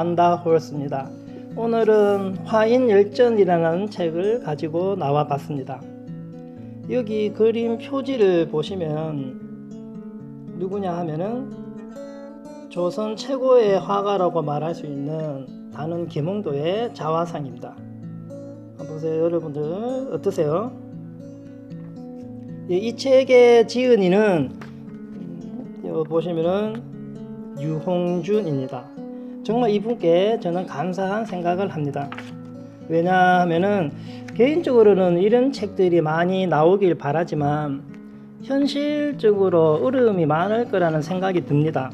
난다 홀스입니다. 오늘은 화인열전이라는 책을 가지고 나와 봤습니다. 여기 그림 표지를 보시면 누구냐 하면은 조선 최고의 화가라고 말할 수 있는 단원 김홍도의 자화상입니다. 보세요, 여러분들 어떠세요? 예, 이 책의 지은이는 음, 보시면은 유홍준입니다. 정말 이분께 저는 감사한 생각을 합니다. 왜냐하면은 개인적으로는 이런 책들이 많이 나오길 바라지만 현실적으로 어려움이 많을 거라는 생각이 듭니다.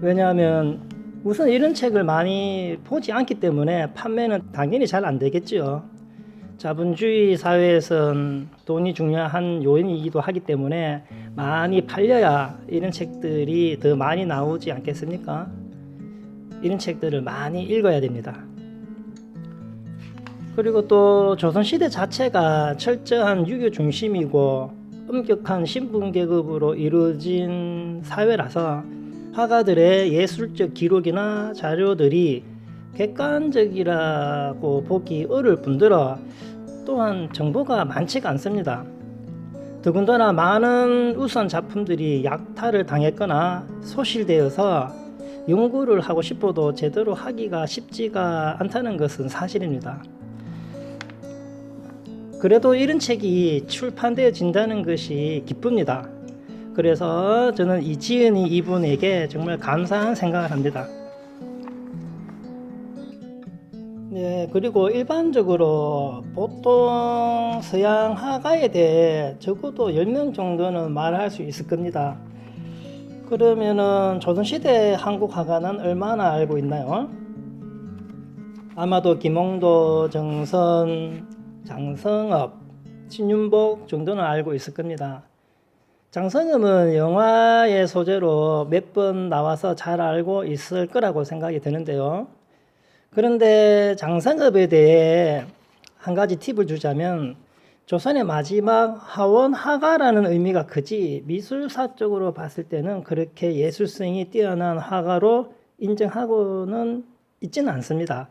왜냐하면 우선 이런 책을 많이 보지 않기 때문에 판매는 당연히 잘 안 되겠죠. 자본주의 사회에선 돈이 중요한 요인이기도 하기 때문에 많이 팔려야 이런 책들이 더 많이 나오지 않겠습니까? 이런 책들을 많이 읽어야 됩니다. 그리고 또 조선시대 자체가 철저한 유교 중심이고 엄격한 신분 계급으로 이루어진 사회라서 화가들의 예술적 기록이나 자료들이 객관적이라고 보기 어려울 뿐더러 또한 정보가 많지가 않습니다. 더군다나 많은 우수한 작품들이 약탈을 당했거나 소실되어서 연구를 하고 싶어도 제대로 하기가 쉽지가 않다는 것은 사실입니다. 그래도 이런 책이 출판되어진다는 것이 기쁩니다. 그래서 저는 이지은이 이분에게 정말 감사한 생각을 합니다. 네, 그리고 일반적으로 보통 서양 화가에 대해 적어도 10명 정도는 말할 수 있을 겁니다. 그러면은 조선시대 한국 화가는 얼마나 알고 있나요? 아마도 김홍도, 정선, 장성업, 신윤복 정도는 알고 있을 겁니다. 장성업은 영화의 소재로 몇 번 나와서 잘 알고 있을 거라고 생각이 드는데요. 그런데 장성업에 대해 한 가지 팁을 주자면 조선의 마지막 하원 화가라는 의미가 크지 미술사적으로 봤을 때는 그렇게 예술성이 뛰어난 화가로 인정하고는 있지는 않습니다.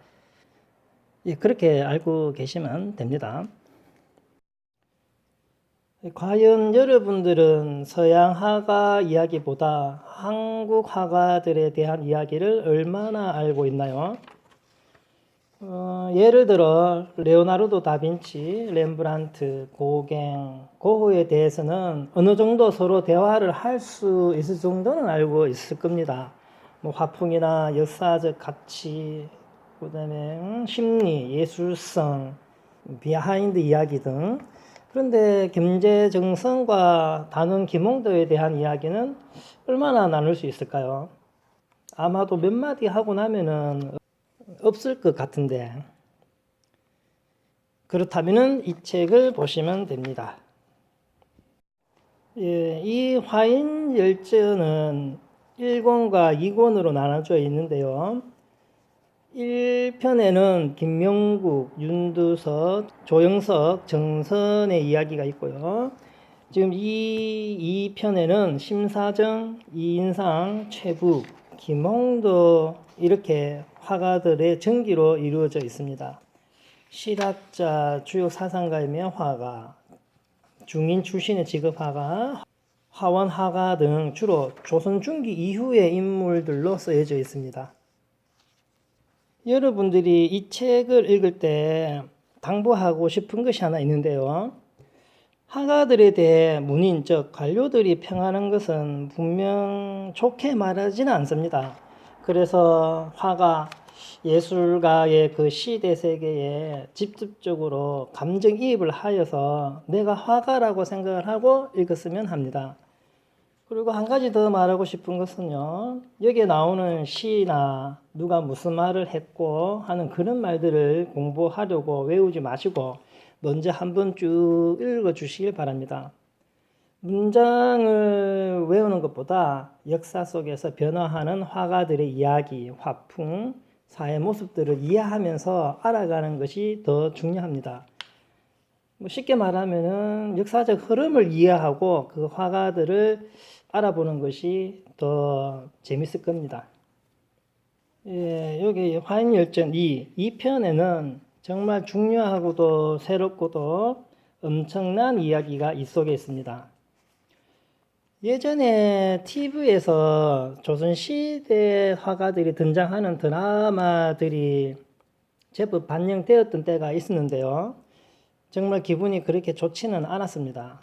예, 그렇게 알고 계시면 됩니다. 과연 여러분들은 서양 화가 이야기보다 한국 화가들에 대한 이야기를 얼마나 알고 있나요? 어, 예를 들어 레오나르도 다빈치, 렘브란트, 고갱, 고흐에 대해서는 어느 정도 서로 대화를 할 수 있을 정도는 알고 있을 겁니다. 뭐 화풍이나 역사적 가치, 그다음에 음, 심리, 예술성, 비하인드 이야기 등. 그런데 gem제 정성과 단원 김홍도에 대한 이야기는 얼마나 나눌 수 있을까요? 아마도 몇 마디 하고 나면은 없을 것 같은데 그렇다면은 이 책을 보시면 됩니다. 예, 이 화인 열전은 1권과 2권으로 나눠져 있는데요. 1편에는 김명국, 윤두석, 조영석, 정선의 이야기가 있고요. 지금 이 2편에는 심사정, 이인상, 최북, 김홍도 이렇게 화가들의 전기로 이루어져 있습니다. 실학자, 주요 사상가이며 화가, 중인 출신의 직업 화가, 화원 화가 등 주로 조선 중기 이후의 인물들로 쓰여져 있습니다. 여러분들이 이 책을 읽을 때 당부하고 싶은 것이 하나 있는데요. 화가들에 대해 문인, 즉 관료들이 평하는 것은 분명 좋게 말하지는 않습니다. 그래서 화가 예술가의 그 시대 세계에 직접적으로 감정이입을 하여서 내가 화가라고 생각을 하고 읽었으면 합니다. 그리고 한 가지 더 말하고 싶은 것은요. 여기에 나오는 시나 누가 무슨 말을 했고 하는 그런 말들을 공부하려고 외우지 마시고 먼저 한번 쭉 읽어 주시길 바랍니다. 문장을 외우는 것보다 역사 속에서 변화하는 화가들의 이야기, 화풍, 사회 모습들을 이해하면서 알아가는 것이 더 중요합니다. 뭐 쉽게 말하면은 역사적 흐름을 이해하고 그 화가들을 알아보는 것이 더 재밌을 겁니다. 예, 여기 화인열전 2, 2편에는 정말 중요하고도 새롭고도 엄청난 이야기가 이 속에 있습니다. 예전에 TV에서 조선시대 화가들이 등장하는 드라마들이 제법 반영되었던 때가 있었는데요. 정말 기분이 그렇게 좋지는 않았습니다.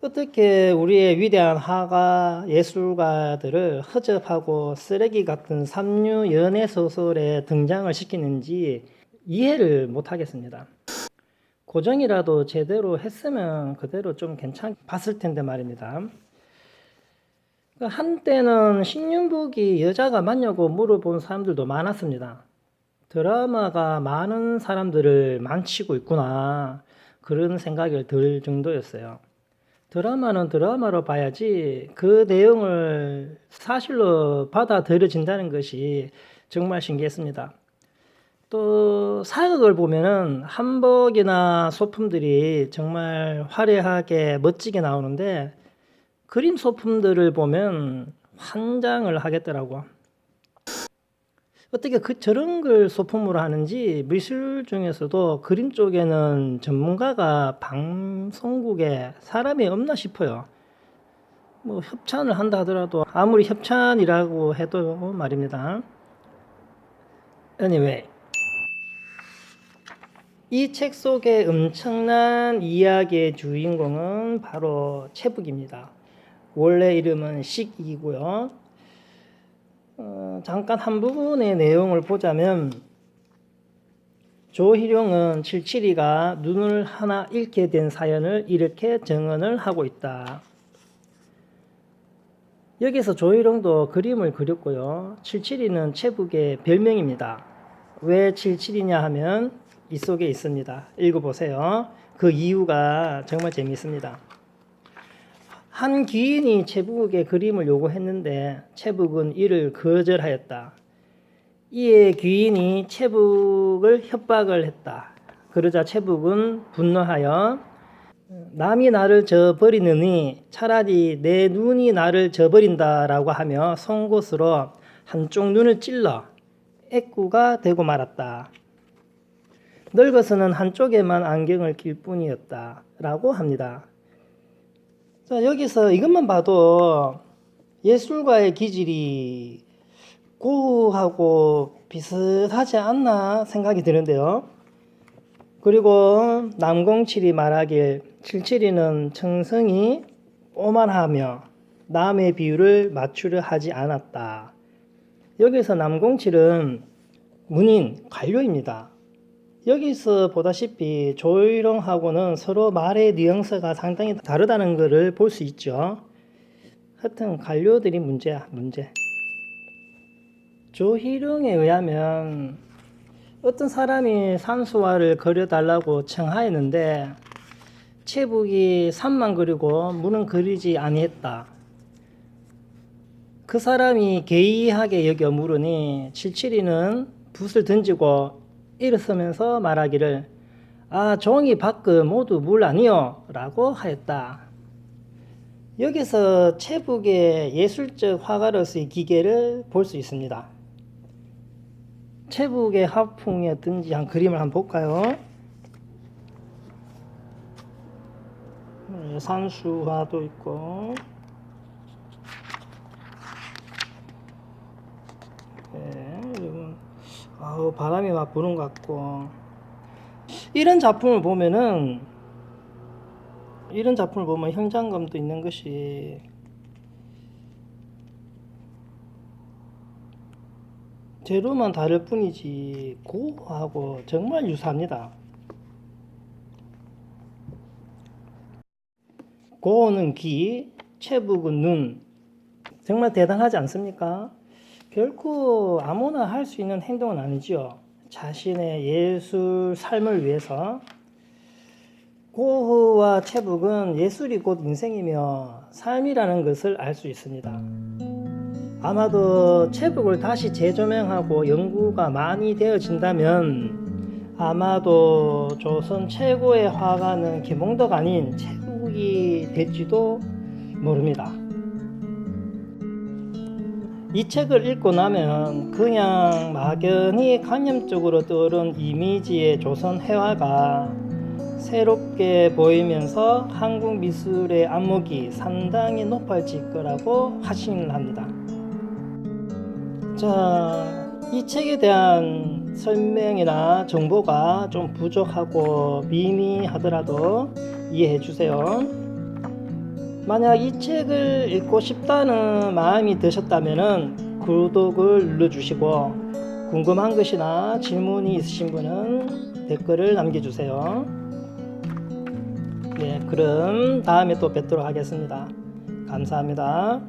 어떻게 우리의 위대한 화가 예술가들을 허접하고 쓰레기 같은 삼류 연애 소설에 등장을 시키는지 이해를 못 하겠습니다. 고정이라도 제대로 했으면 그대로 좀 괜찮 봤을 텐데 말입니다. 그 한때는 신윤복이 여자가 맞냐고 물어본 사람들도 많았습니다. 드라마가 많은 사람들을 만치고 있구나 그런 생각이 들 정도였어요. 드라마는 드라마로 봐야지 그 내용을 사실로 받아들여진다는 것이 정말 신기했습니다. 또 사극을 보면은 한복이나 소품들이 정말 화려하게 멋지게 나오는데 그림 소품들을 보면 환장을 하겠더라고. 어떻게 그 저런 걸 소품으로 하는지 미술 중에서도 그림 쪽에는 전문가가 방송국에 사람이 없나 싶어요. 뭐 협찬을 한다 하더라도 아무리 협찬이라고 해도 말입니다. Anyway. 이 책 속의 엄청난 이야기의 주인공은 바로 채북입니다. 원래 이름은 식이고요. 어, 잠깐 한 부분의 내용을 보자면 조희룡은 칠칠이가 눈을 하나 잃게 된 사연을 이렇게 정언을 하고 있다. 여기서 조희룡도 그림을 그렸고요. 칠칠이는 채북의 별명입니다. 왜 칠칠이냐 하면 이 속에 있습니다. 읽어보세요. 그 이유가 정말 재미있습니다. 한 귀인이 채북에게 그림을 요구했는데 채북은 이를 거절하였다. 이에 귀인이 채북을 협박을 했다. 그러자 채북은 분노하여 남이 나를 저버리느니 차라리 내 눈이 나를 저버린다라고 하며 송곳으로 한쪽 눈을 찔러 애꾸가 되고 말았다. 늙어서는 한쪽에만 안경을 낄 뿐이었다라고 합니다. 자, 여기서 이것만 봐도 예술가의 기질이 고흐하고 비슷하지 않나 생각이 드는데요. 그리고 남공칠이 말하길 칠칠이는 청성이 오만하며 남의 비율을 맞추려 하지 않았다. 여기서 남공칠은 문인, 관료입니다. 여기서 보다시피 조희룡하고는 서로 말의 뉘앙스가 상당히 다르다는 것을 볼 수 있죠. 하여튼 관료들이 문제야, 문제. 조희룡에 의하면 어떤 사람이 산수화를 그려달라고 청하였는데 채북이 산만 그리고 문은 그리지 아니했다. 그 사람이 개의하게 여겨 물으니 칠칠이는 붓을 던지고 일어서면서 말하기를 아 종이 밖 모두 물 아니요 라고 하였다. 여기서 채북의 예술적 화가로서의 기계를 볼 수 있습니다. 채북의 화풍이 어떤지 한 그림을 한번 볼까요? 네, 산수화도 있고 네, 여러분 아우 바람이 막 부는 것 같고 이런 작품을 보면은 이런 작품을 보면 현장감도 있는 것이 재료만 다를 뿐이지 고하고 정말 유사합니다. 고는 귀, 채북은 눈. 정말 대단하지 않습니까? 결코 아무나 할 수 있는 행동은 아니죠. 자신의 예술 삶을 위해서 고흐와 채북은 예술이 곧 인생이며 삶이라는 것을 알 수 있습니다. 아마도 채북을 다시 재조명하고 연구가 많이 되어진다면 아마도 조선 최고의 화가는 김홍덕 아닌 채북이 될지도 모릅니다. 이 책을 읽고 나면 그냥 막연히 감염적으로 떠오른 이미지의 조선 회화가 새롭게 보이면서 한국 미술의 안목이 상당히 높아질 거라고 확신을 합니다. 자, 이 책에 대한 설명이나 정보가 좀 부족하고 미미하더라도 이해해 주세요. 만약 이 책을 읽고 싶다는 마음이 드셨다면 구독을 눌러주시고 궁금한 것이나 질문이 있으신 분은 댓글을 남겨주세요. 네, 그럼 다음에 또 뵙도록 하겠습니다. 감사합니다.